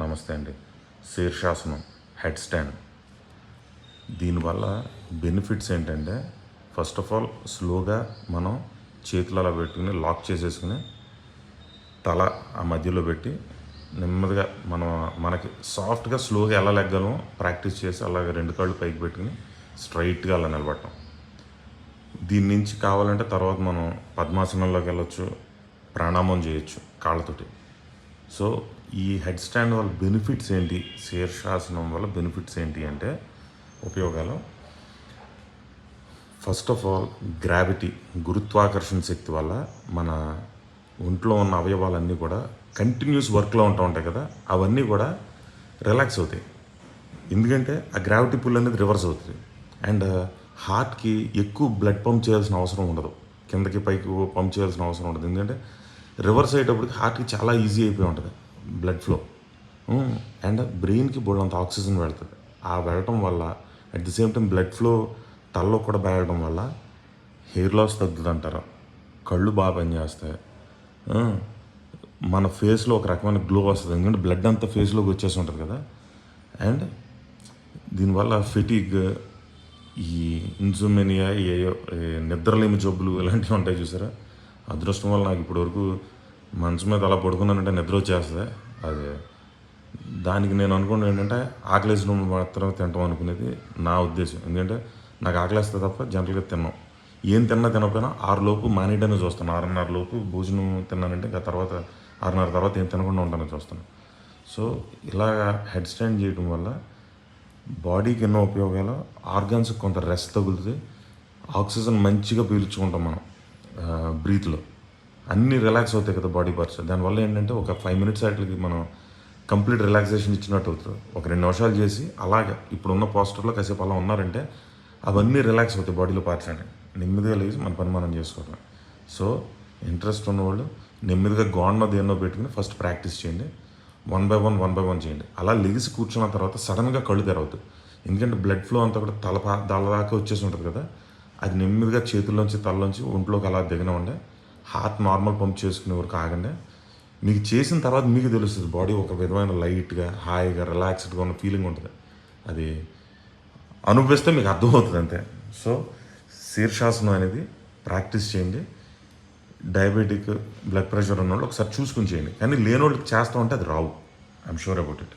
నమస్తే అండి. శీర్షాసనం హెడ్ స్టాండ్ దీనివల్ల బెనిఫిట్స్ ఏంటంటే ఫస్ట్ ఆఫ్ ఆల్ స్లోగా మనం చేతులు అలా పెట్టుకుని లాక్ చేసేసుకుని తల ఆ మధ్యలో పెట్టి నెమ్మదిగా మనం మనకి సాఫ్ట్గా స్లోగా ఎలా లెగ్గలమో ప్రాక్టీస్ చేసి అలాగే రెండు కాళ్ళు పైకి పెట్టుకుని స్ట్రైట్గా అలా నిలబడటం. దీని నుంచి కావాలంటే తర్వాత మనం పద్మాసనంలోకి వెళ్ళొచ్చు ప్రాణామం చేయొచ్చు కాళ్ళతోటి. సో ఈ హెడ్ స్టాండ్ వల్ల బెనిఫిట్స్ ఏంటి? శీర్షాసనం వల్ల బెనిఫిట్స్ ఏంటి అంటే ఉపయోగాలు. ఫస్ట్ ఆఫ్ ఆల్ గ్రావిటీ గురుత్వాకర్షణ శక్తి వల్ల మన ఒంట్లో ఉన్న అవయవాలన్నీ కూడా కంటిన్యూస్ వర్క్లో ఉంటూ ఉంటాయి కదా అవన్నీ కూడా రిలాక్స్ అవుతాయి. ఎందుకంటే ఆ గ్రావిటీ పుల్ అనేది రివర్స్ అవుతుంది. అండ్ హార్ట్కి uh, ఎక్కువ బ్లడ్ పంప్ చేయాల్సిన అవసరం ఉండదు. కిందకి పైకి పంప్ చేయాల్సిన అవసరం ఉండదు. ఎందుకంటే రివర్స్ అయ్యేటప్పటికి హార్ట్కి చాలా ఈజీ అయిపోయి ఉంటుంది. బ్లడ్ ఫ్లో అండ్ బ్రెయిన్కి బోల్డంత ఆక్సిజన్ వెళ్తుంది ఆ వెళ్ళటం వల్ల at the same time blood flow తలలో కూడా వెళ్ళడం వల్ల హెయిర్ లాస్ తగ్గుతుంది అంటారు కళ్ళు బాగా పనిచేస్తాయి. Hmm. మన ఫేస్లో ఒక రకమైన గ్లో వస్తుంది. ఎందుకంటే బ్లడ్ అంతా ఫేస్లోకి వచ్చేసి ఉంటుంది కదా. అండ్ దీనివల్ల ఫిటిగ్ ఈ ఇన్సుమెనియా ఏయో ఏ నిద్రలేమి జబ్బులు ఇలాంటివి ఉంటాయి చూసారా? అదృష్టం వల్ల నాకు ఇప్పటివరకు మంచం మీద అలా పడుకున్నానంటే నిద్ర వచ్చేస్తుంది. అది దానికి నేను అనుకున్నది ఏంటంటే ఆకలేసిన మాత్రం తింటాం అనుకునేది నా ఉద్దేశం. ఎందుకంటే నాకు ఆకలేస్తే తప్ప జనరల్గా తిన్నాం. ఏం తిన్నా తినకపోయినా ఆరులోపు లోపు చూస్తాను. ఆరున్నర లోపు భోజనం తిన్నానంటే ఇంకా తర్వాత ఆరున్నర తర్వాత ఏం తినకుండా ఉంటానని చూస్తాను. సో ఇలాగ హెడ్ స్టాండ్ చేయడం వల్ల బాడీకి ఎన్నో ఉపయోగాలు ఆర్గాన్స్ కొంత రెస్ట్ తగులుతుంది ఆక్సిజన్ మంచిగా పీల్చుకుంటాం మనం బ్రీత్లో. అన్నీ రిలాక్స్ అవుతాయి కదా బాడీ పార్ట్స్. దానివల్ల ఏంటంటే ఒక ఫైవ్ మినిట్స్ అట్లకి మనం కంప్లీట్ రిలాక్సేషన్ ఇచ్చినట్టు అవుతుంది. ఒక రెండు నిమిషాలు చేసి అలాగే ఇప్పుడున్న పోస్టర్లో కాసేపు అలా ఉన్నారంటే అవన్నీ రిలాక్స్ అవుతాయి బాడీలో పార్ట్స్ అని నెమ్మదిగా లేచి మన పని మనం చేసుకోవడం సో ఇంట్రెస్ట్ ఉన్నవాళ్ళు నెమ్మదిగా గోడనో దేన్నో పెట్టుకుని ఫస్ట్ ప్రాక్టీస్ చేయండి. One by one one by one చేయండి. అలా లెగిసి కూర్చున్న తర్వాత సడన్గా కళ్ళు తెరవద్దు. ఎందుకంటే బ్లడ్ ఫ్లో అంతా కూడా తల తల దాకా వచ్చేసి ఉంటుంది కదా. అది నెమ్మదిగా చేతుల్లోంచి తలలోంచి ఒంట్లోకి అలా దిగన ఉండే హార్ట్ నార్మల్ పంప్ చేసుకునే వరకు ఆగండి. మీకు చేసిన తర్వాత మీకు తెలుస్తుంది బాడీ ఒక విధమైన లైట్గా హాయిగా రిలాక్స్డ్గా ఉన్న ఫీలింగ్ ఉంటుంది. అది అనుభవిస్తే మీకు అర్థమవుతుంది అంతే. సో శీర్షాసనం అనేది ప్రాక్టీస్ చేయండి. డయాబెటిక్ బ్లడ్ ప్రెషర్ ఉన్న వాళ్ళు ఒకసారి చూసుకుని చేయండి. కానీ లేని వాళ్ళకి చేస్తామంటే అది రావు. I'm sure about it.